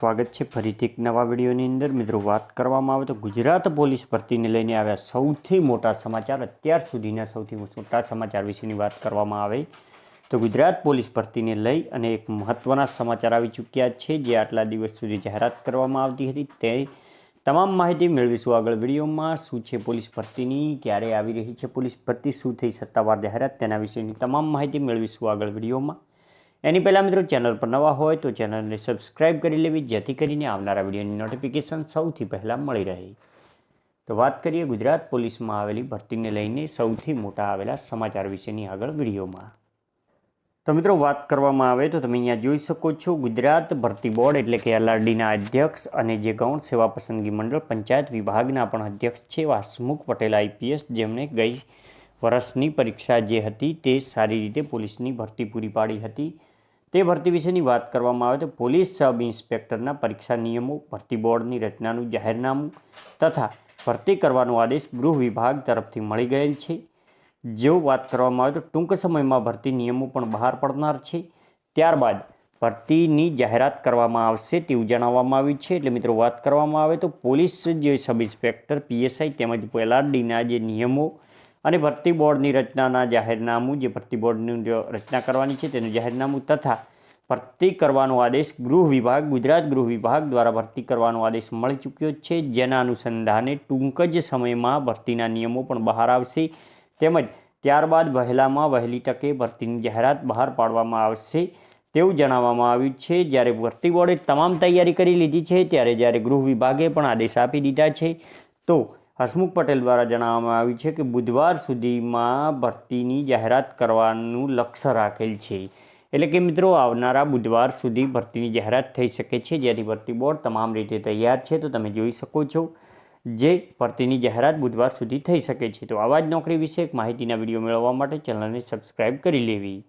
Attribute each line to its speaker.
Speaker 1: સ્વાગત છે ફરીથી એક નવા વિડીયોની અંદર. મિત્રો, વાત કરવામાં આવે તો ગુજરાત પોલીસ ભરતીને લઈને આવ્યા સૌથી મોટા સમાચાર. અત્યાર સુધીના સૌથી મોટા સમાચાર વિશેની વાત કરવામાં આવે તો ગુજરાત પોલીસ ભરતીને લઈ અને એક મહત્ત્વના સમાચાર આવી ચૂક્યા છે, જે આટલા દિવસ સુધી જાહેરાત કરવામાં આવતી હતી. તે તમામ માહિતી મેળવીશું આગળ વિડીયોમાં. શું છે પોલીસ ભરતીની? ક્યારે આવી રહી છે પોલીસ ભરતી? શું થઈ સત્તાવાર જાહેરાત? તેના વિશેની તમામ માહિતી મેળવીશું આગળ વિડીયોમાં. એની પહેલાં મિત્રો ચેનલ પર નવા હોય તો ચેનલને સબસ્ક્રાઇબ કરી લેવી, જેથી કરીને આવનારા વિડીયોની નોટિફિકેશન સૌથી પહેલાં મળી રહે. તો વાત કરીએ ગુજરાત પોલીસમાં આવેલી ભરતીને લઈને સૌથી મોટા આવેલા સમાચાર વિશેની આગળ વિડીયોમાં. તો મિત્રો વાત કરવામાં આવે તો તમે અહીંયા જોઈ શકો છો ગુજરાત ભરતી બોર્ડ એટલે કે એલઆરડીના અધ્યક્ષ અને જે ગૌણ સેવા પસંદગી મંડળ પંચાયત વિભાગના પણ અધ્યક્ષ છે વાસમુખ પટેલ આઈપીએસ. જેમણે ગઈ વર્ષની પરીક્ષા જે હતી તે સારી રીતે પોલીસની ભરતી પૂરી પાડી હતી. તે ભરતી વિશેની વાત કરવામાં આવે તો પોલીસ સબ ઇન્સ્પેક્ટરના પરીક્ષા નિયમો, ભરતી બોર્ડની રચનાનું જાહેરનામું તથા ભરતી કરવાનો આદેશ ગૃહ વિભાગ તરફથી મળી ગયેલ છે. જો વાત કરવામાં આવે તો ટૂંક સમયમાં ભરતી નિયમો પણ બહાર પડનાર છે. ત્યારબાદ ભરતીની જાહેરાત કરવામાં આવશે તેવું જણાવવામાં આવ્યું છે. એટલે મિત્રો, વાત કરવામાં આવે તો પોલીસ જે સબ ઇન્સ્પેક્ટર, પીએસઆઈ તેમજ એલઆરડીના જે નિયમો અને ભરતી બોર્ડની રચનાના જાહેરનામું, જે ભરતી બોર્ડની રચના કરવાની છે તેનું જાહેરનામું તથા ભરતી કરવાનો આદેશ ગૃહ વિભાગ, ગુજરાત ગૃહ વિભાગ દ્વારા ભરતી કરવાનો આદેશ મળી ચૂક્યો છે. જેના અનુસંધાને ટૂંક જ સમયમાં ભરતીના નિયમો પણ બહાર આવશે. તેમજ ત્યારબાદ વહેલામાં વહેલી તકે ભરતીની જાહેરાત બહાર પાડવામાં આવશે તેવું જણાવવામાં આવ્યું છે. જ્યારે ભરતી બોર્ડે તમામ તૈયારી કરી લીધી છે, ત્યારે જ્યારે ગૃહ વિભાગે પણ આદેશ આપી દીધા છે, તો હસમુખ પટેલ દ્વારા જણાવવામાં આવ્યું છે કે બુધવાર સુધીમાં ભરતીની જાહેરાત કરવાનું લક્ષ્ય રાખેલ છે. એટલે કે મિત્રો, આવનારા બુધવાર સુધી ભરતીની જાહેરાત થઈ શકે છે. જેથી ભરતી બોર્ડ તમામ રીતે તૈયાર છે. તો તમે જોઈ શકો છો જે ભરતીની જાહેરાત બુધવાર સુધી થઈ શકે છે. તો આવા જ નોકરી વિશે માહિતીના વીડિયો મેળવવા માટે ચેનલને સબસ્ક્રાઈબ કરી લેવી.